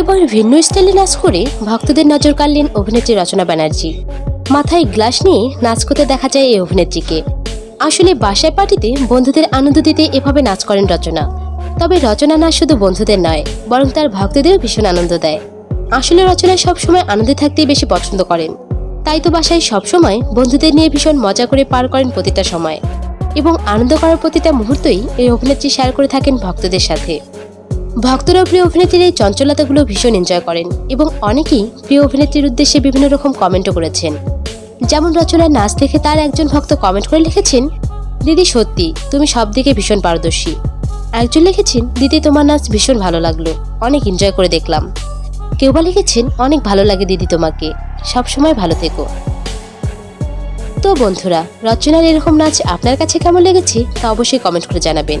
এবার ভিন্ন স্টাইলে নাচ করে ভক্তদের নজর কাড়লেন অভিনেত্রী রচনা ব্যানার্জি। মাথায় গ্লাস নিয়ে নাচ করতে দেখা যায় এই অভিনেত্রীকে। আসলে বাসায় পার্টিতে বন্ধুদের আনন্দ দিতে এভাবে নাচ করেন রচনা। তবে রচনা নাচ শুধু বন্ধুদের নয়, বরং তার ভক্তদেরও ভীষণ আনন্দ দেয়। আসলে রচনা সবসময় আনন্দে থাকতেই বেশি পছন্দ করেন। তাই তো বাসায় সবসময় বন্ধুদের নিয়ে ভীষণ মজা করে পার করেন প্রতিটা সময়। এবং আনন্দ করার প্রতিটা মুহূর্তই এই অভিনেত্রী শেয়ার করে থাকেন ভক্তদের সাথে। ভক্তরা প্রিয় অভিনেত্রীর এই চঞ্চলতাগুলো ভীষণ এনজয় করেন এবং অনেকেই প্রিয় অভিনেত্রীর উদ্দেশ্যে বিভিন্ন রকম কমেন্টও করেছেন। যেমন রচনার নাচ দেখে তার একজন ভক্ত কমেন্ট করে লিখেছেন, দিদি সত্যি, তুমি সব দিকে ভীষণ পারদর্শী। একজন লিখেছেন, দিদি, তোমার নাচ ভীষণ ভালো লাগল, অনেক এনজয় করে দেখলাম। কেউ বা লিখেছেন, অনেক ভালো লাগে দিদি তোমাকে, সবসময় ভালো থেকো। তো বন্ধুরা, রচনার এরকম নাচ আপনার কাছে কেমন লেগেছে তা অবশ্যই কমেন্ট করে জানাবেন।